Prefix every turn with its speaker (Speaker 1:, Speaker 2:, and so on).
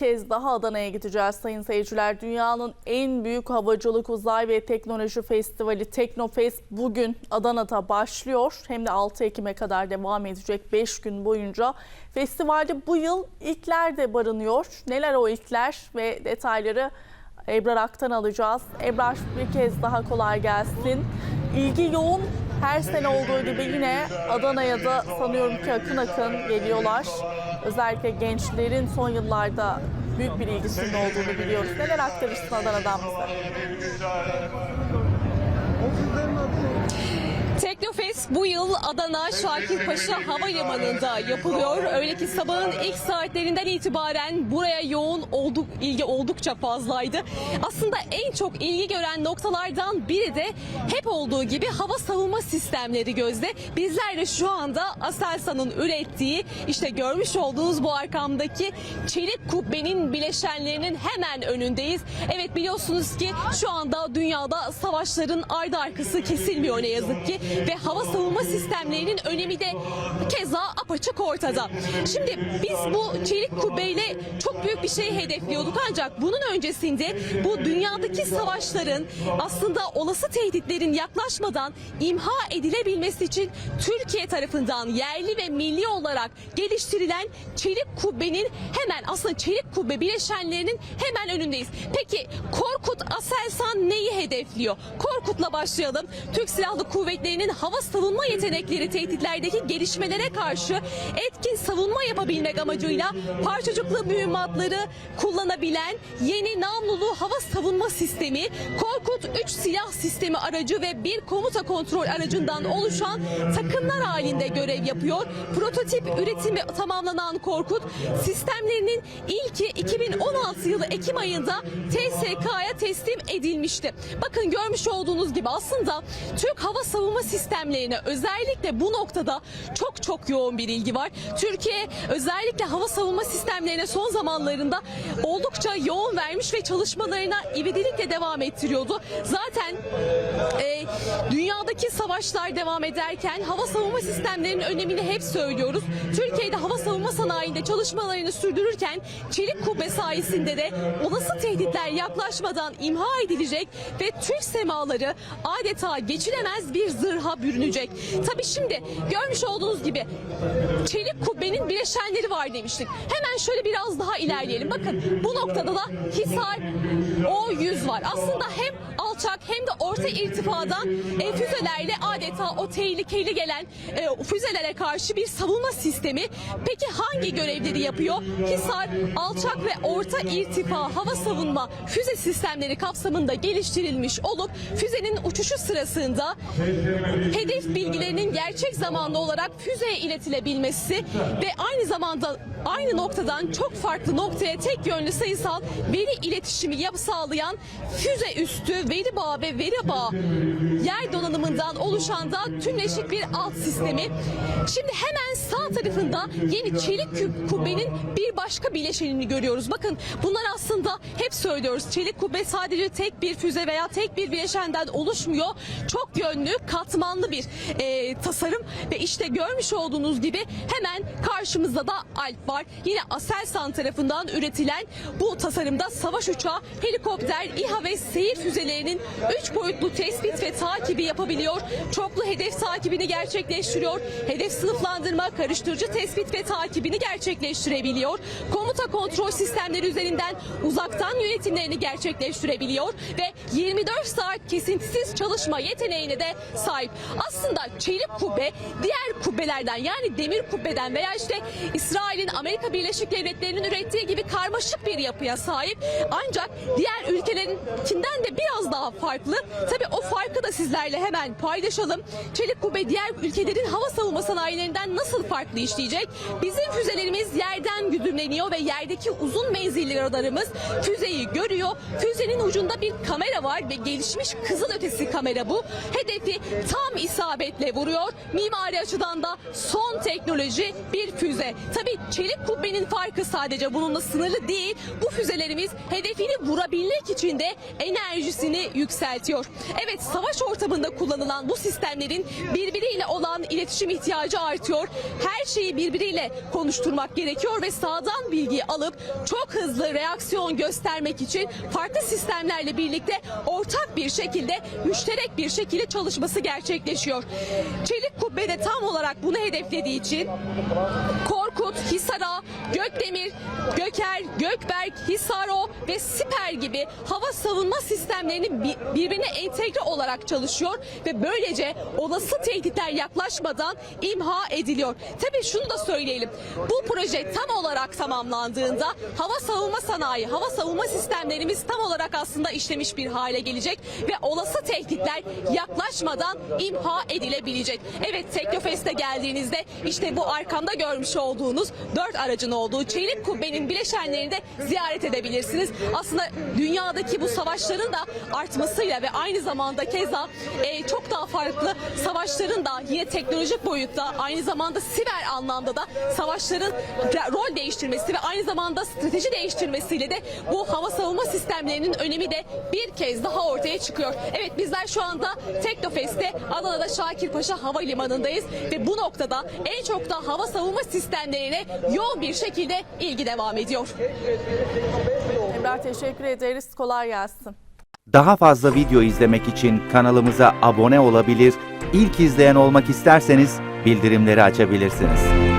Speaker 1: kez daha Adana'ya gideceğiz sayın seyirciler. Dünyanın en büyük havacılık, uzay ve teknoloji festivali Teknofest bugün Adana'da başlıyor. Hem de 6 Ekim'e kadar devam edecek 5 gün boyunca. Festivalde bu yıl ilkler de barınıyor. Neler o ilkler ve detayları Ebrar Ak'tan alacağız. Ebrar bir kez daha kolay gelsin. İlgi yoğun her sene olduğu gibi yine Adana'ya da sanıyorum ki akın akın geliyorlar. Özellikle gençlerin son yıllarda büyük bir ilgisinin olduğunu biliyoruz. Neler aktarırsın Adana'dan bize?
Speaker 2: Teknofest bu yıl Adana Şakirpaşa Havalimanı'nda yapılıyor. Öyle ki sabahın ilk saatlerinden itibaren buraya yoğun olduk, ilgi oldukça fazlaydı. Aslında en çok ilgi gören noktalardan biri de hep olduğu gibi hava savunma sistemleri gözde. Bizler de şu anda Aselsan'ın ürettiği işte görmüş olduğunuz bu arkamdaki çelik kubbenin bileşenlerinin hemen önündeyiz. Evet biliyorsunuz ki şu anda dünyada savaşların ardı arkası kesilmiyor ne yazık ki ve hava savunma sistemlerinin önemi de keza apaçık ortada. Şimdi biz bu çelik kubbeyle çok büyük bir şey hedefliyorduk ancak bunun öncesinde bu dünyadaki savaşların aslında olası tehditlerin yaklaşmadan imha edilebilmesi için Türkiye tarafından yerli ve milli olarak geliştirilen çelik kubbenin hemen aslında çelik kubbe bileşenlerinin hemen önündeyiz. Peki Korkut Aselsan neyi hedefliyor? Korkut'la başlayalım. Türk Silahlı Kuvvetleri'nin hava savunma yetenekleri tehditlerdeki gelişmelere karşı etkin savunma yapabilmek amacıyla parçacıklı mühimmatları kullanabilen yeni namlulu hava savunma sistemi Korkut 3 silah sistemi aracı ve bir komuta kontrol aracından oluşan takımlar halinde görev yapıyor. Prototip üretimi tamamlanan Korkut sistemlerinin ilki 2016 yılı Ekim ayında TSK'ya teslim edilmişti. Bakın görmüş olduğunuz gibi aslında Türk hava savunma sistemlerine özellikle bu noktada çok çok yoğun bir ilgi var. Türkiye özellikle hava savunma sistemlerine son zamanlarında oldukça yoğun vermiş ve çalışmalarına ivedilikle devam ettiriyordu. Zaten e, dünyadaki savaşlar devam ederken hava savunma sistemlerinin önemini hep söylüyoruz. Türkiye'de hava savunma sanayinde çalışmalarını sürdürürken çelik kubbe sayesinde de olası tehditler yaklaşmadan imha edilecek ve Türk semaları adeta geçilemez bir zırha bürünecek. Tabii şimdi görmüş olduğunuz gibi çelik kubbenin bileşenleri var demiştik. Hemen şöyle biraz daha ilerleyelim. Bakın bu noktada da Hisar O100 var. Aslında hem alçak hem de orta irtifadan e, füzelerle adeta o tehlikeli gelen e, füzelere karşı bir savunma sistemi. Peki hangi görevleri yapıyor? Hisar alçak ve orta irtifa hava savunma füze sistemleri kapsamında geliştirilmiş olup füzenin uçuşu sırasında hedef bilgilerinin gerçek zamanlı olarak füzeye iletilebilmesi ve aynı zamanda aynı noktadan çok farklı noktaya tek yönlü sayısal veri iletişimi yap sağlayan füze üstü veri bağı ve veri bağı yer donanımından oluşan da tümleşik bir alt sistemi. Şimdi hemen sağ tarafında yeni çelik kub- kubbenin bir başka bileşenini görüyoruz. Bakın bunlar aslında hep söylüyoruz. Çelik kubbe sadece tek bir füze veya tek bir bileşenden oluşmuyor. Çok yönlü, katmanlı bir e, tasarım ve işte görmüş olduğunuz gibi hemen karşımızda da Alp var. Yine Aselsan tarafından üretilen bu tasarımda savaş uçağı, helikopter, İHA ve seyir füzelerinin 3 boyutlu tespit ve takibi yapabiliyor. Çoklu hedef takibini gerçekleştiriyor. Hedef sınıflandırma, karıştırıcı tespit ve takibini gerçekleştirebiliyor. Komuta kontrol sistemleri üzerinden uzaktan yönetimlerini gerçekleştirebiliyor ve 24 saat kesintisiz çalışma yeteneğine de sahip. Aslında çelik kubbe diğer kubbelerden yani demir kubbeden veya işte İsrail'in Amerika Birleşik Devletleri'nin ürettiği gibi karmaşık bir yapıya sahip. Ancak diğer ülkelerinkinden de biraz daha farklı. Tabii o farkı da sizlerle hemen paylaşalım. Çelik kubbe diğer ülkelerin hava savunma sanayilerinden nasıl farklı işleyecek? Bizim füzelerimiz yerden güdümleniyor ve yerdeki uzun menzilli radarımız füzeyi görüyor. Füzenin ucunda bir kamera var ve gelişmiş kızılötesi kamera bu. Hedefi tam isabetle vuruyor. Mimari açıdan da son teknoloji bir füze. Tabii çelik kubbenin farkı sadece bununla sınırlı değil. Bu füzelerimiz hedefini vurabilmek için de enerjisini yükseltiyor. Evet savaş ortamında kullanılan bu sistemlerin birbiriyle olan iletişim ihtiyacı artıyor. Her şeyi birbiriyle konuşturmak gerekiyor ve sağdan bilgiyi alıp çok hızlı reaksiyon göstermek için farklı sistemlerle birlikte ortak bir şekilde müşterek bir şekilde çalışması gerçekleşiyor. Çelik kubbe de tam olarak bunu hedeflediği için Korkut, Hisara, Gökdemir, Göker, Gökberk, Hisaro ve Siper gibi hava savunma sistemlerini bi- birbirine entegre olarak çalışıyor ve böylece olası tehditler yaklaşmadan imha ediliyor. Tabii şunu da söyleyelim. Bu proje tam olarak tamamlandığında hava savunma sanayi, hava savunma sistemlerimiz tam olarak aslında işlemiş bir hale gelecek ve olası tehditler yaklaşmadan imha edilebilecek. Evet Teknofest'e geldiğinizde işte bu arkamda görmüş olduğunuz dört aracın olduğu Çelik Kubbe'nin bileşenlerini de ziyaret edebilirsiniz. Aslında dünyadaki bu savaşların da artmasıyla ve aynı zamanda keza e, çok daha farklı savaşların da yine teknolojik boyutta aynı zamanda siber anlamda da savaşların rol değiştirmesi ve aynı zamanda strateji değiştirmesiyle de bu hava savunma sistemlerinin önemi de bir kez daha ortaya çıkıyor. Evet bizler şu anda Teknofest'te Adana'da Şakirpaşa Havalimanı'ndayız ve bu noktada en çok da hava savunma sistemlerine yoğun bir şekilde ilgi devam ediyor.
Speaker 1: Emrah teşekkür ederiz. Kolay gelsin.
Speaker 3: Daha fazla video izlemek için kanalımıza abone olabilir, ilk izleyen olmak isterseniz bildirimleri açabilirsiniz.